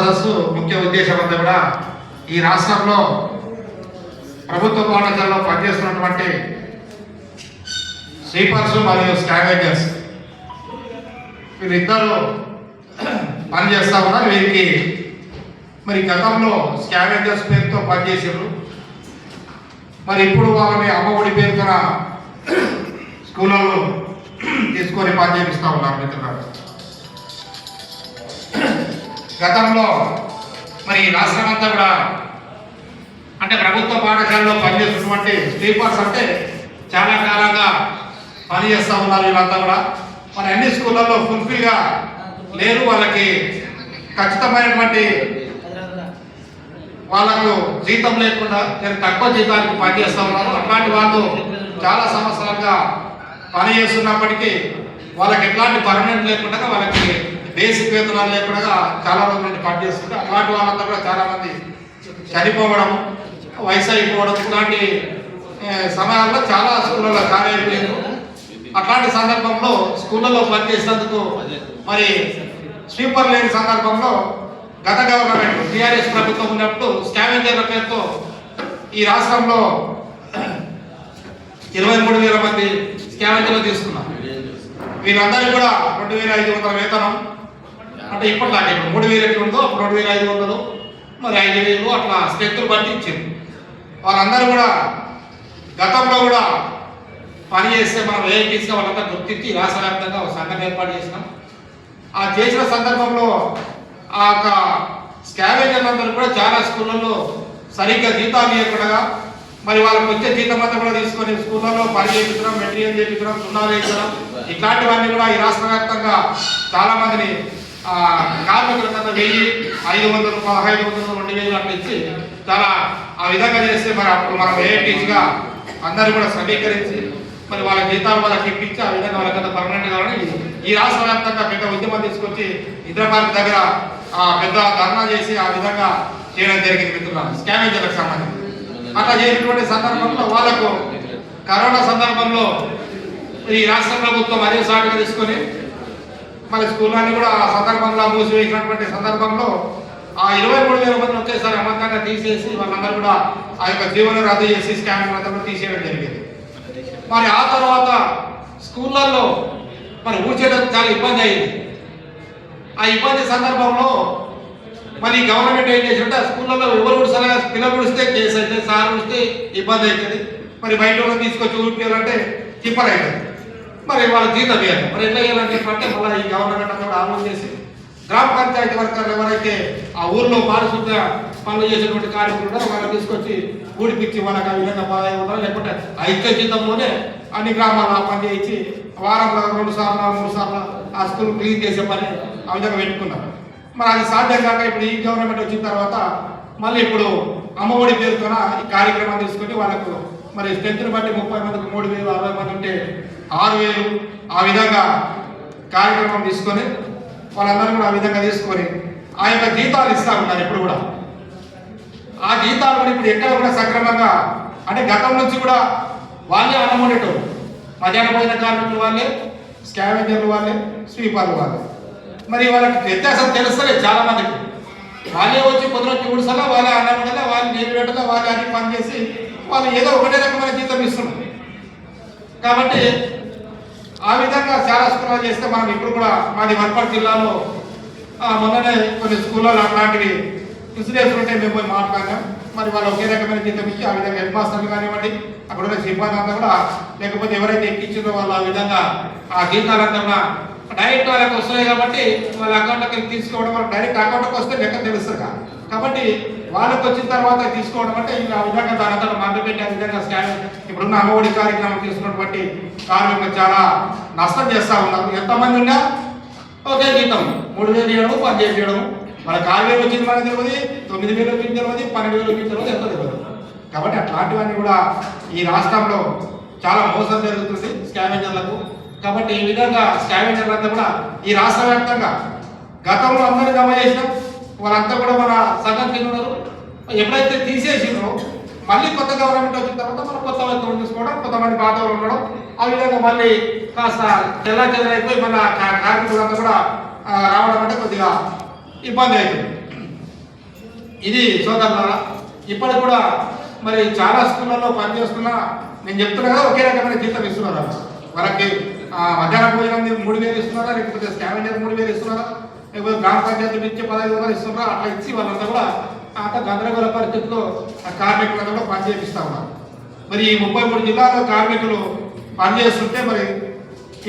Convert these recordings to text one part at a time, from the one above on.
సదస్సు ముఖ్య ఉద్దేశం అంతా కూడా ఈ రాష్ట్రంలో ప్రభుత్వ పాఠశాలలో పనిచేస్తున్నటువంటి స్వీపర్స్ మరియు స్కావెంజర్స్ వీరిద్దరూ పనిచేస్తా ఉన్నారు. వీరికి మరి గతంలో స్కావెంజర్స్ పేరుతో పనిచేసారు మరి ఇప్పుడు వాళ్ళని అమ్మఒడి పేరుతో స్కూళ్ళలో తీసుకొని పని చేపిస్తూ ఉన్నారు మిత్రులు గతంలో మరి ఈ రాష్ట్రం అంతా కూడా అంటే ప్రభుత్వ పాఠశాలలో పనిచేస్తున్నటువంటి స్లీపర్స్ అంటే చాలా కాలంగా పనిచేస్తూ ఉన్నారు వీళ్ళంతా కూడా. మన అన్ని స్కూళ్ళల్లో ఫుల్ఫిల్గా లేరు వాళ్ళకి ఖచ్చితమైనటువంటి వాళ్ళకు జీతం లేకుండా నేను తక్కువ జీతానికి పనిచేస్తూ ఉన్నారు అట్లాంటి వాళ్ళు చాలా సంవత్సరాలుగా పని చేస్తున్నప్పటికీ వాళ్ళకి ఎట్లాంటి పర్మనెంట్ లేకుండా వాళ్ళకి బేసిక్ వేతనాలు లేకుండా చాలా రోజుల నుండి పనిచేస్తుంది అట్లాంటి వాళ్ళంతా కూడా చాలా మంది చనిపోవడం వయసు అయిపోవడం ఇలాంటి సమయాల్లో చాలా స్కూళ్ళలో లేదు అట్లాంటి సందర్భంలో స్కూళ్ళలో పనిచేసినందుకు మరి స్వీపర్ లేని సందర్భంలో గత గవర్నమెంట్ టీఆర్ఎస్ ప్రభుత్వం ఉన్నప్పుడు స్కావెంజర్ల పేరుతో ఈ రాష్ట్రంలో ఇరవై మూడు వేల మంది స్కావెంజర్లు తీసుకున్నాం వీళ్ళందరికీ కూడా రెండు వేల ఐదు వందల వేతనం అంటే ఇప్పటిలాగే ఇప్పుడు మూడు వేలు ఎట్లా ఉందో అప్పుడు రెండు వేల ఐదు వందలు. మరి ఐదు వేలు అట్లా స్నేహితులు బట్టి ఇచ్చింది వాళ్ళందరూ కూడా గతంలో కూడా పని చేస్తే మనం ఏ తీసుకు వాళ్ళంతా గుర్తించి రాష్ట్ర వ్యాప్తంగా ఒక సంఘం ఏర్పాటు చేసినాం. ఆ చేసిన సందర్భంలో ఆ యొక్క స్కావెంజర్లందరూ కూడా చాలా స్కూళ్ళల్లో సరిగ్గా జీతాలు ఇవ్వకుండా మరి వాళ్ళకి వచ్చే జీతం అంతా కూడా తీసుకొని స్కూళ్ళలో పని చేయించడం మెటీరియల్ చేయించడం సున్నా వేయించడం ఇట్లాంటివన్నీ కూడా ఈ రాష్ట్ర వ్యాప్తంగా చాలా మందిని ఆ, కార్మికులంతా వెయ్యి ఐదు వందలు పదహైదు వందలు రెండు వేలు అట్లా ఇచ్చి చాలా ఆ విధంగా చేస్తే మరి అప్పుడు మనం ఏఐటీసీగా అందరూ కూడా సమీకరించి మరి వాళ్ళ జీతాలు వాళ్ళకి ఇప్పించి ఆ విధంగా వాళ్ళకంతా పర్మనెంట్ కావాలని ఈ రాష్ట్ర వ్యాప్తంగా పెద్ద ఉద్యమం తీసుకొచ్చి హైదరాబాద్ దగ్గర ఆ పెద్ద ధర్నా చేసి ఆ విధంగా చేయడం జరిగింది మిత్రులు స్కామేజర్లకు సంబంధించి. అట్లా చేసినటువంటి సందర్భంలో వాళ్ళకు కరోనా సందర్భంలో ఈ రాష్ట్ర ప్రభుత్వం అదే సాటుగా తీసుకొని మన స్కూళ్ళని కూడా ఆ సందర్భంలో మూసివేసినటువంటి సందర్భంలో ఆ ఇరవై మూడు వేల మంది ఒకేసారి అమంతంగా తీసేసి వాళ్ళందరూ కూడా ఆ యొక్క జీవన రద్దు చేసి స్కామ్ అంతా కూడా తీసేయడం జరిగింది. మరి ఆ తర్వాత స్కూళ్ళల్లో మరి ఊచేయడం చాలా ఇబ్బంది అయింది. ఆ ఇబ్బంది సందర్భంలో మరి గవర్నమెంట్ ఏం చేసిందంటే ఆ స్కూళ్ళలో ఎవరు ఉడిసలా పిల్లలు ఉడిస్తే కేసు అయితే సార్ ఉడిస్తే ఇబ్బంది అవుతుంది మరి బయట తీసుకొచ్చి ఊడిపోయాలంటే తిప్పలు అవుతుంది మరి వాళ్ళ జీతం వేయాలి మరి ఎట్లా చేయాలని చెప్పంటే మళ్ళీ ఈ గవర్నమెంట్ కూడా ఆలోచన చేసి గ్రామ పంచాయతీ వర్కర్లు ఎవరైతే ఆ ఊర్లో పారిశుద్ధ పనులు చేసినటువంటి కార్యక్రమం వాళ్ళని తీసుకొచ్చి ఊడిపించి వాళ్ళకి ఆ విధంగా పదహైదు ఉండాలి లేకుంటే ఐక్య జీతంలోనే అన్ని గ్రామాల్లో ఆ పని చేయించి వారంలో రెండు సార్లు మూడు సార్లు ఆ స్కూల్ క్లీన్ చేసే పని ఆ విధంగా పెట్టుకున్నారు. మరి అది సాధ్యం కాక ఇప్పుడు ఈ గవర్నమెంట్ వచ్చిన తర్వాత మళ్ళీ ఇప్పుడు అమ్మఒడి పేరుతోన ఈ కార్యక్రమం తీసుకొని వాళ్ళకు మరి స్ట్రెంత్ని బట్టి ముప్పై మందికి మూడు వేలు అరవై మంది ఉంటే ఆరు వేలు ఆ విధంగా కార్యక్రమం తీసుకొని వాళ్ళందరూ కూడా ఆ విధంగా తీసుకొని ఆ యొక్క జీతాలు ఇస్తా ఉన్నారు ఇప్పుడు కూడా. ఆ జీతాలు కూడా ఇప్పుడు ఎక్కడ కూడా సక్రమంగా అంటే గతం నుంచి కూడా వాళ్ళే అన్నం అన్నమనేటోళ్ళు మధ్యాహ్న భోజన కార్మికులు వాళ్ళే స్కావెంజర్లు వాళ్ళే స్వీపర్లు వాళ్ళే. మరి వాళ్ళకి వ్యత్యాసం తెలుస్తలేదు చాలా మందికి వాళ్ళే వచ్చి కుదరొచ్చి ఉడిసలా వాళ్ళే అన్నం ఉండాలి వాళ్ళు నీళ్ళు పెట్టగా వాళ్ళే అన్ని పని చేసి వాళ్ళు ఏదో ఒకటే రకమైన జీతం ఇస్తున్నారు. కాబట్టి ఆ విధంగా చాలా స్కూళ్ళు చేస్తే మనం ఇప్పుడు కూడా మాది వనపర్తి జిల్లాలో మొన్ననే కొన్ని స్కూళ్ళలో అట్లాంటివి ఇన్సిడెంట్స్ ఉంటే మేము పోయి మాట్లాడాం మరి వాళ్ళు ఒకే రకమైన జీతం ఇచ్చి ఆ విధంగా హెడ్ మాస్టర్లు కానివ్వండి అక్కడ ఉన్న సిబ్బంది అంతా కూడా లేకపోతే ఎవరైతే ఎక్కించిందో వాళ్ళు ఆ విధంగా ఆ జీతాలంతా కూడా డైరెక్ట్ వాళ్ళకి వస్తున్నాయి కాబట్టి వాళ్ళ అకౌంట్లోకి తీసుకోవడం వల్ల డైరెక్ట్ అకౌంట్కి వస్తే లెక్క తెలుస్తుంది కాబట్టి వాళ్ళకి వచ్చిన తర్వాత తీసుకోవడం అంటే ఇలా ఆ విధంగా దాని అంతా మందు పెట్టి ఆ విధంగా స్కాన్ ఇప్పుడున్న అమ్మఒడి కార్యక్రమం తీసుకున్నటువంటి కార్మికులు చాలా నష్టం చేస్తా ఉన్నారు. ఎంతమంది ఉన్నా ఒకే జీతం. మూడు వేలు చేయడము పదిహేను చేయడం మనకు ఆరు వేలు వచ్చింది మనకు తెలియదు. తొమ్మిది వేలు వచ్చింది తెలియదు. పన్నెండు వేలు వచ్చింది తెలియదు. ఎంత తెలియదు. కాబట్టి అట్లాంటివన్నీ కూడా ఈ రాష్ట్రంలో చాలా మోసం జరుగుతుంది స్కావెంజర్లకు. కాబట్టి ఈ విధంగా స్కావెంజర్లంతా కూడా ఈ రాష్ట్ర వ్యాప్తంగా గతంలో అందరూ జమ చేసినాం వాళ్ళంతా కూడా మన సంఘం కింద ఉన్నారు. ఎప్పుడైతే తీసేసి మళ్ళీ కొత్త గవర్నమెంట్ వచ్చిన తర్వాత మనం కొత్త వ్యక్తులు తీసుకోవడం కొంతమంది పాత ఉండడం. ఆ విధంగా మళ్ళీ కాస్త తెల్ల చెదరైపోయి మన కార్మికులంతా కూడా రావడం అంటే కొద్దిగా ఇబ్బంది అవుతుంది. ఇది సోదరులారా ఇప్పటికి కూడా మరి చాలా స్కూళ్ళల్లో పనిచేస్తున్న నేను చెప్తున్నా కదా ఒకే రకమైన జీతం ఇస్తున్నారు? వాళ్ళకి మధ్యాహ్నం భోజనం మూడు వేలు ఇస్తున్నారా? లేకపోతే స్కావెంజర్ మూడు వేలు ఇస్తున్నారా? లేకపోతే గ్రామ పంచాయతీ నుంచి పదహైదు వందలు ఇస్తున్నారా? అట్లా ఇచ్చి వాళ్ళంతా కూడా అంత గందరగోళ పరిస్థితుల్లో ఆ కార్మికులను కూడా పని చేపిస్తా ఉన్నారు. మరి ఈ ముప్పై మూడు జిల్లాలో కార్మికులు పనిచేస్తుంటే మరి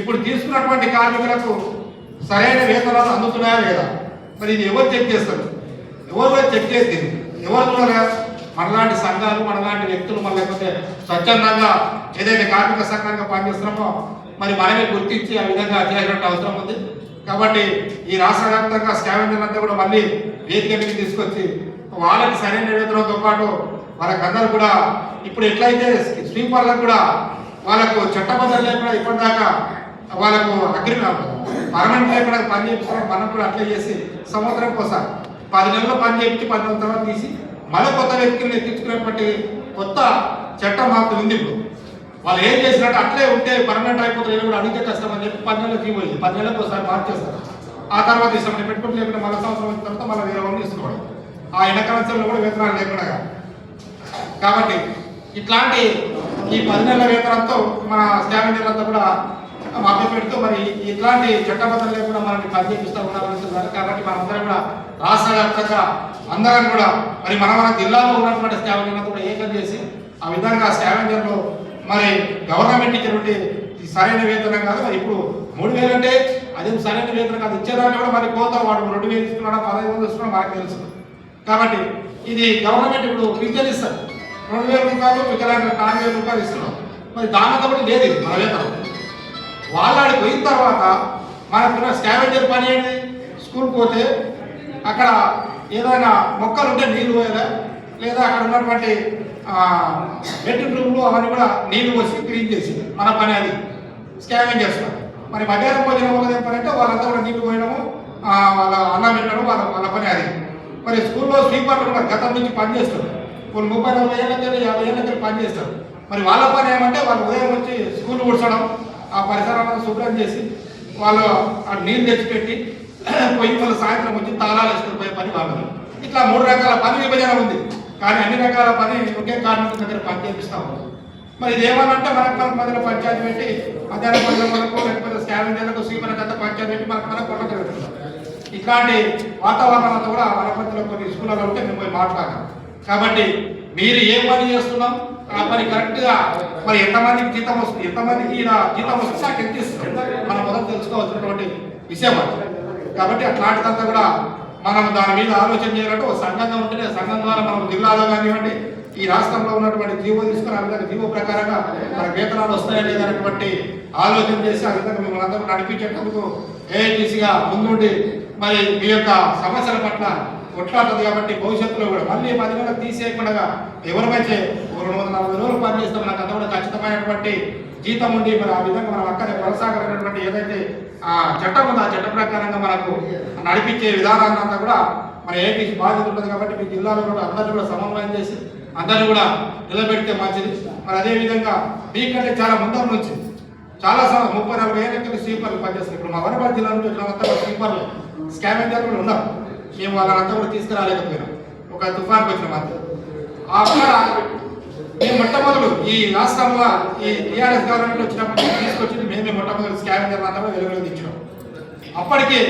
ఇప్పుడు తీసుకున్నటువంటి కార్మికులకు సరైన వేతనాలు అందుతున్నాయా లేదా? మరి ఇది ఎవరు చెక్ చేస్తారు? ఎవరు కూడా చెక్ చేసి ఎవరు కూడా మనలాంటి సంఘాలు మనలాంటి వ్యక్తులు మన లేకపోతే స్వచ్ఛందంగా ఏదైతే కార్మిక సంఘంగా పనిచేస్తున్నామో మరి మనమే గుర్తించి ఆ విధంగా చేయాల్సిన అవసరం ఉంది. కాబట్టి ఈ రాష్ట్ర వ్యాప్తంగా స్కావెంజర్ అంతా కూడా మళ్ళీ వేదిక మీద తీసుకొచ్చి వాళ్ళకి సరైన వేతనంతో పాటు వాళ్ళకందరూ కూడా ఇప్పుడు ఎట్లయితే స్వీపర్లకు కూడా వాళ్ళకు చట్టబద్ధం లేకుండా ఇప్పటిదాకా వాళ్ళకు అగ్రిమెంట్ పర్మనెంట్ లేకుండా పని చేపిస్తున్నాం మనం కూడా అట్లే చేసి సంవత్సరం కోసం పది నెలలు పని చేయించి పది నెలల తర్వాత తీసి మళ్ళీ కొత్త వ్యక్తులను ఎత్తించుకునేటువంటి కొత్త చట్టం మాకు ఉంది ఇప్పుడు. వాళ్ళు ఏం చేసినట్టు అట్లే ఉంటే పర్మనెంట్ అయిపోతుంది కూడా అడిగితే కష్టం అని చెప్పి పది నెలలు ఇవ్వాలి పది నెలలకు ఒకసారి మార్చేస్తారు ఆ తర్వాత ఇస్తాం పెట్టుకుంటే లేకుండా మళ్ళీ సంవత్సరం తర్వాత మళ్ళీ వేరే వాళ్ళు ఇస్తున్నాడు ఆ ఎన్నికల కూడా వేతనాలు లేకుండా కాబట్టి ఇట్లాంటి ఈ పది నెలల వేతనంతో మన స్కావెంజర్లంతా కూడా మభ్య పెడుతూ మరి ఇట్లాంటి చట్టబద్ధం లేకుండా మనకి పనిచేపిస్తూ ఉండాలనుకుంటున్నారు. కాబట్టి మనందరం కూడా రాష్ట్ర వ్యాప్తంగా అందరం కూడా మరి మన మన జిల్లాలో ఉన్నటువంటి స్కావెంజర్లను కూడా ఏకం చేసి ఆ విధంగా స్కావెంజర్లు మరి గవర్నమెంట్ ఇచ్చినటువంటి ఈ సరైన వేతనం కాదు. మరి ఇప్పుడు మూడు వేలు అంటే అది సరైన వేతనం కాదు. ఇచ్చేదాన్ని కూడా మరి కోత వాడు రెండు వేలు ఇస్తున్నాడా పదహైదు వందలు ఇస్తున్నాడు మనకు తెలుసు. కాబట్టి ఇది గవర్నమెంట్ ఇప్పుడు పింఛన్ ఇస్తారు. రెండు వేల రూపాయలు వికలాంగులకు నాలుగు వేల రూపాయలు ఇస్తున్నాం. మరి దానితో కూడా లేదు ఇది మన వేతనం వాళ్ళాడి పోయిన తర్వాత మనకున్న స్కావెంజర్ పని ఏంటి? స్కూల్కి పోతే అక్కడ ఏదైనా మొక్కలు ఉంటే నీళ్ళు పోయాలా? లేదా అక్కడ ఉన్నటువంటి బెడ్ రూమ్లు అవన్నీ కూడా నీళ్ళు పోసి క్లీన్ చేసి మన పని అది స్కావెంజ్ చేస్తాం మరి మధ్యాహ్నం భోజనం వాళ్ళది ఏం పని అంటే వాళ్ళంతా కూడా నీళ్ళు పోయడము వాళ్ళ అన్నం పెట్టడం వాళ్ళ వాళ్ళ పని అది. మరి స్కూల్లో స్వీపర్లు కూడా గతం నుంచి పనిచేస్తారు కొన్ని ముప్పై నలభై ఏళ్ళకి యాభై ఏళ్ళ పని పనిచేస్తారు మరి వాళ్ళ పని ఏమంటే వాళ్ళు ఉదయం వచ్చి స్కూల్ కూర్చోడం ఆ పరిసరాలను శుభ్రం చేసి వాళ్ళు ఆ నీళ్ళు తెచ్చిపెట్టి పోయి వాళ్ళు సాయంత్రం వచ్చి తాళాలు వేసుకుని పని వాళ్ళు ఇట్లా మూడు రకాల పని విభజన ఉంది. కానీ అన్ని రకాల పని ఒకే కార్మికుల దగ్గర పని చేపిస్తూ ఉన్నారు మరి ఇది మనకు మనకు మధ్యలో పంచాయతీ పెట్టి మధ్యాహ్నం పనుల మనకు లేకపోతే స్కాన్ సీమలకు అంతా పంచాయతీ పెట్టి మనకు మనకు కొట్ట జరుగుతుంది ఇట్లాంటి వాతావరణం అంతా కూడా వనపర్తిలో కొన్ని స్కూళ్ళలో ఉంటే మేము పోయి మాట్లాడాం. కాబట్టి మీరు ఏ పని చేస్తున్నాం? ఆ పని కరెక్ట్గా మరి ఎంతమందికి జీతం వస్తుంది ఎంతమందికి ఇలా జీతం వస్తుంది నాకు ఎంత ఇస్తుంది మనం మొదలు తెలుసుకోవాల్సినటువంటి విషయం అది. కాబట్టి అట్లాంటిదంతా కూడా మనం దాని మీద ఆలోచన చేయాలంటే ఒక సంఘంగా ఉంటేనే సంఘం ద్వారా మనం జిల్లాలో కానివ్వండి ఈ రాష్ట్రంలో ఉన్నటువంటి జీవో తీసుకుని ఆ విధంగా జీవో ప్రకారంగా మన వేతనాలు వస్తాయా లేదా అనేటువంటి ఆలోచన చేసి ఆ విధంగా మిమ్మల్ని అందరూ నడిపించేటందుకు ఏఐటీసీగా ముందుండి మరి మీ యొక్క సమస్యల పట్ల కొట్లాడుతుంది కాబట్టి భవిష్యత్తులో కూడా మళ్ళీ పది కూడా తీసేయకుండా ఎవరిమైతే ఒక రెండు వందల నలభై రోజులు పనిచేస్తాం నాకు అంత కూడా ఖచ్చితమైనటువంటి జీతం ఉండి మరి ఆ విధంగా మనం అక్కడ కొనసాగలిగినటువంటి ఏదైతే ఆ చట్టం ఉందో ఆ చట్ట ప్రకారంగా మనకు నడిపించే విధానాన్ని అంతా కూడా మన ఏపీ బాధ్యత ఉంటుంది కాబట్టి మీ జిల్లాలో కూడా అందరినీ కూడా సమన్వయం చేసి అందరినీ కూడా నిలబెడితే మంచిది. మరి అదే విధంగా మీకంటే చాలా ముందర నుంచి చాలా సార్లు ముప్పై నలభై ఏళ్ళ కింద స్వీపర్లు పనిచేస్తారు ఇప్పుడు మా వనపర్తి జిల్లా నుంచి వచ్చినంతా కూడా స్వీపర్లు స్కావెంజర్ కూడా ఉన్నారు. మేము వాళ్ళంతా కూడా తీసుకురాలేకపోయినాం. ఒక తుఫాన్కి వచ్చిన అంత అక్కడ మేము మొట్టమొదలు ఈ రాష్ట్రంలో ఈ టీఆర్ఎస్ గవర్నమెంట్ వచ్చినప్పుడు తీసుకొచ్చింది మేమే మొట్టమొదటి స్కామ్ అంతా కూడా వెలుగులోకి తెచ్చినాం అప్పటికే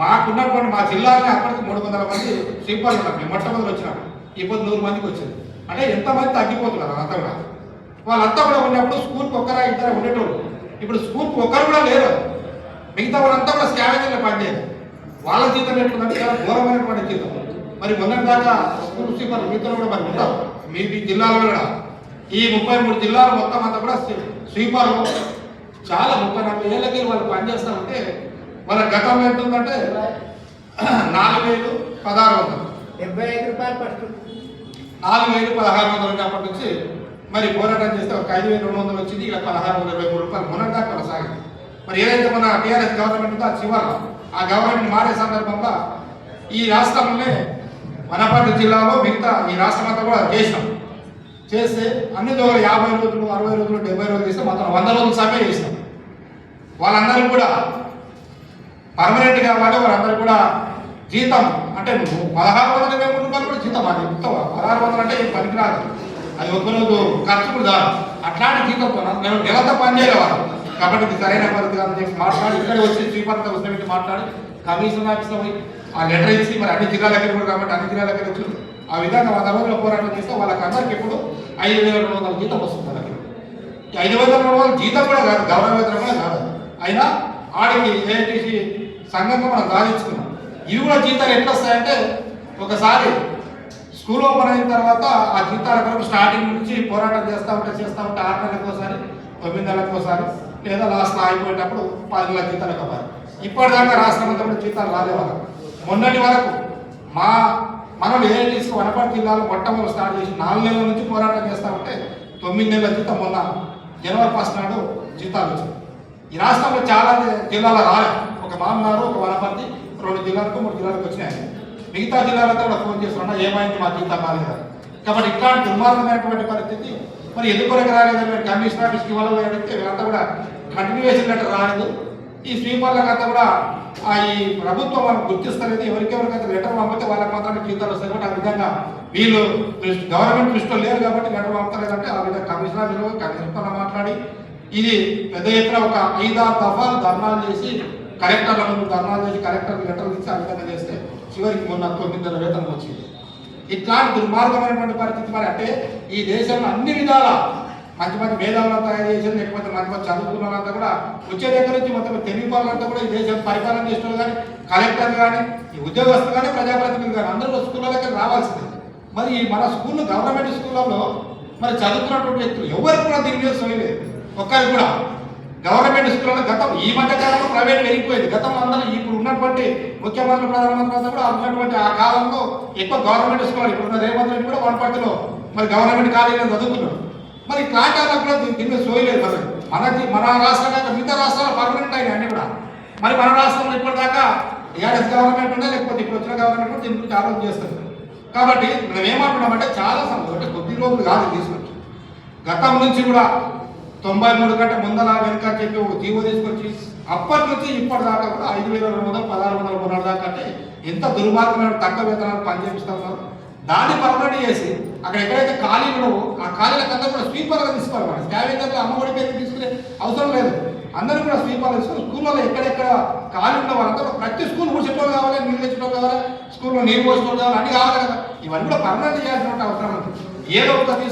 మాకున్నటువంటి మా జిల్లాలోనే అప్పటికి మూడు వందల మంది స్వీపర్లు ఉన్నాం మేము మొట్టమొదటి వచ్చినాం. ఇప్పుడు నూరు మందికి వచ్చింది. అంటే ఎంతమంది తగ్గిపోతున్నారు అంతా కూడా. వాళ్ళంతా కూడా ఉన్నప్పుడు స్కూల్కి ఒక్కరా ఇద్దరు ఉండేటోళ్ళు. ఇప్పుడు స్కూల్కి ఒక్కరు కూడా లేరు. మిగతా వాళ్ళంతా కూడా స్కావెంజర్లో పనిచేయరు. వాళ్ళ జీతం ఎట్లుందంటే చాలా ఘోరమైనటువంటి జీతం మరి మొన్నటి దాకా స్కూల్ మిగతా కూడా మరి ఉంటారు మీ మీ జిల్లాలో కూడా. ఈ ముప్పై మూడు జిల్లాలు మొత్తం అంతా కూడా స్వీ- స్వీపర్లు. చాలా ముప్పై నలభై ఏళ్ళకి వాళ్ళు పనిచేస్తా ఉంటే వాళ్ళ గతంలో ఎంత ఉందంటే నాలుగు వేలు పదహారు వందలు. డెబ్బై ఐదు రూపాయలు ఫస్ట్. నాలుగు వేలు పదహారు వందలు ఉన్నప్పటి నుంచి మరి పోరాటం చేస్తే ఒక ఐదు వేలు రెండు వందలు వచ్చింది ఇలా పదహారు వందల ఇరవై మూడు రూపాయలు మొన్నటి దాకా కొనసాగింది. మరి ఏదైతే మన టీఆర్ఎస్ గవర్నమెంట్ ఉందో ఆ చివరిలో. ఆ గవర్నమెంట్ మారే సందర్భంలో ఈ రాష్ట్రంలోనే వనపర్తి జిల్లాలో మిగతా ఈ రాష్ట్రం అంతా కూడా చేసినాం. చేస్తే అన్ని దగ్గర యాభై రోజులు అరవై రోజులు డెబ్బై రోజులు చేస్తే మొత్తం వంద రోజులు సర్వే చేసినాం. వాళ్ళందరూ కూడా పర్మనెంట్ కావాలి వాళ్ళందరూ కూడా జీతం అంటే నువ్వు పదహారు వందల ఇరవై రూపాయలు కూడా జీతం అది చెప్తావా పదహారు వందలు అంటే ఏం పనికిరాదు. అది ఒక రోజు ఖర్చు కూడా అట్లాంటి జీతంతో నేను నెలతో పని చేయలేవాలి కాబట్టి ఇది సరైన పద్ధతి కాదని చెప్పి మాట్లాడి ఇక్కడ వచ్చి శ్రీపంత వచ్చిన మాట్లాడి. కమిషన్ ఆఫీస్లో పోయి ఆ లెటర్ ఇచ్చి మరి అన్ని జిల్లాల దగ్గర కూడా కాబట్టి అన్ని జిల్లాల దగ్గర వచ్చి ఆ విధంగా వంద రోజుల పోరాటం చేస్తే వాళ్ళకి అందరికి ఇప్పుడు ఐదు వేల రెండు వందల జీతం వస్తుంది వాళ్ళకి. ఐదు వందల రెండు వందల జీతం కూడా కాదు గౌరవ వేతనం కూడా కాదు. అయినా ఆడికి ఏఐటీసీ సంఘంగా మనం సాధించుకున్నాం. ఇవి కూడా జీతాలు ఎట్లా వస్తాయంటే ఒకసారి స్కూల్ ఓపెన్ అయిన తర్వాత ఆ జీతాల కొరకు స్టార్టింగ్ నుంచి పోరాటం చేస్తూ ఉంటే చేస్తూ ఉంటే ఆరు నెలలకు ఒకసారి తొమ్మిది నెలలకు ఒకసారి. లేదా లాస్ట్ అయిపోయేటప్పుడు పది నెలల జీతాలు ఒకసారి ఇప్పటిదాకా రాష్ట్రం జీతాలు రాలే జీతాలు మొన్నటి వరకు మా మనం ఏఐటీసీ వనపర్తి జిల్లాలో మొట్టమొదటి స్టార్ట్ చేసి నాలుగు నెలల నుంచి పోరాటం చేస్తా ఉంటే తొమ్మిది నెలల జీతం మొన్న జనవరి ఫస్ట్ నాడు జీతాలు వచ్చింది ఈ రాష్ట్రంలో చాలా జిల్లాలో రాలే. ఒక మామనాడు ఒక వనపర్తి రెండు జిల్లాలకు మూడు జిల్లాలకు వచ్చినాయి. మిగతా జిల్లాలతో కూడా ఫోన్ చేస్తున్నా ఏమైంది మా జీతం రాలేదు కాబట్టి ఇట్లాంటి దుర్మార్గమైనటువంటి పరిస్థితి మరి ఎందుకు రాలేదని కమిషనర్ ఆఫీస్కి ఇవ్వాలి అడిగితే వీళ్ళంతా కూడా కంటిన్యూషన్ లెటర్ రాలేదు. ఈ స్వీపర్లకంతా కూడా ఆ ఈ ప్రభుత్వం మనకు గుర్తిస్తలేదు. ఎవరికెవరికైతే లెటర్ పంపితే వాళ్ళకి మాత్రమే జీతాలు వస్తాయి. కాబట్టి ఆ విధంగా వీళ్ళు గవర్నమెంట్ దృష్టిలో లేరు కాబట్టి లెటర్ పంపలేదంటే ఆ విధంగా కమిషనర్ విలువ కమిషనర్తో మాట్లాడి ఇది పెద్ద ఎత్తున ఒక ఐదారు దఫాలు ధర్నాలు చేసి కలెక్టర్ల ముందు ధర్నాలు చేసి కలెక్టర్ లెటర్లు ఇచ్చి ఆ విధంగా చేస్తే చివరికి మొన్న తొమ్మిది వేతనం వచ్చింది. ఇట్లాంటి దుర్మార్గమైనటువంటి పరిస్థితి మరి అంటే ఈ దేశంలో అన్ని విధాల మంచి మంచి మేధావులను తయారు చేసిన లేకపోతే మంచి మంచి చదువుకున్న వాళ్ళంతా కూడా వచ్చే దగ్గర నుంచి మొత్తం తెలివి వాళ్ళంతా కూడా ఈ దేశం పరిపాలన చేస్తున్నారు కానీ కలెక్టర్ కానీ ఈ ఉద్యోగస్తులు కానీ ప్రజాప్రతినిధులు కానీ అందరూ స్కూళ్ళ దగ్గర రావాల్సిందే. మరి ఈ మన స్కూల్ గవర్నమెంట్ స్కూళ్ళలో మరి చదువుకున్నటువంటి వ్యక్తులు ఎవరికి కూడా దీని మీద సోయలేదు ఒక్కరికి కూడా. గవర్నమెంట్ స్కూళ్ళలో గతం ఈ మధ్య కాలంలో ప్రైవేట్ వెళ్ళిపోయింది గతంలో అందరూ ఇప్పుడు ఉన్నటువంటి ముఖ్యమంత్రి ప్రధానమంత్రి అంతా కూడా ఉన్నటువంటి ఆ కాలంలో ఎక్కువ గవర్నమెంట్ స్కూల్ ఇప్పుడు ఉన్న రేవంత్ రెడ్డి కూడా వనపర్తిలో మరి గవర్నమెంట్ కాలేజీలో చదువుకున్నాడు. మరి కాటాలకు కూడా దీన్ని సోయలేదు మరి మనకి మన రాష్ట్రం కాక మిగతా రాష్ట్రాలు పర్మనెంట్ అయినాయి అన్ని కూడా. మరి మన రాష్ట్రంలో ఇప్పటిదాకా టీఆర్ఎస్ గవర్నమెంట్ ఉండే లేకపోతే ఇప్పుడు వచ్చిన గవర్నమెంట్ కూడా దీని గురించి ఆలోచన చేస్తుంది. కాబట్టి మనం ఏమంటున్నామంటే చాలా సంతోషం. అంటే కొద్ది రోజులు కాదు తీసుకొచ్చి. గతం నుంచి కూడా తొంభై మూడు కంటే ముందల వెనుక చెప్పి ఒక జీవో తీసుకొచ్చి అప్పటి నుంచి ఇప్పటిదాకా కూడా ఐదు వేల రెండు వందలు పదహారు వందల మూడు దాకా అంటే ఎంత దుర్మార్గమైన తక్కువ వేతనాలు పనిచేపిస్తా ఉన్నారు దాన్ని పర్మనెంట్ చేసి అక్కడ ఎక్కడైతే ఖాళీలు ఉన్నావో ఆ ఖాళీలకంతా కూడా స్వీపర్గా తీసుకోవాలి స్కావేజర్లు అమ్మఒడి పేరు తీసుకునే అవసరం లేదు. అందరూ కూడా స్వీపర్లు తీసుకుని స్కూల్లో ఎక్కడెక్కడ ఖాళీ ఉన్న వాళ్ళంతా ప్రతి స్కూల్ ఊడ్చేటోళ్ళు కావాలి నీళ్ళు తెచ్చేటోళ్ళు కావాలి స్కూల్లో నీళ్ళు పోసేటోళ్ళు కావాలి అన్ని కావాలి కదా. ఇవన్నీ కూడా పర్మనెంట్ చేయాల్సిన అవసరం ఏదో ఒక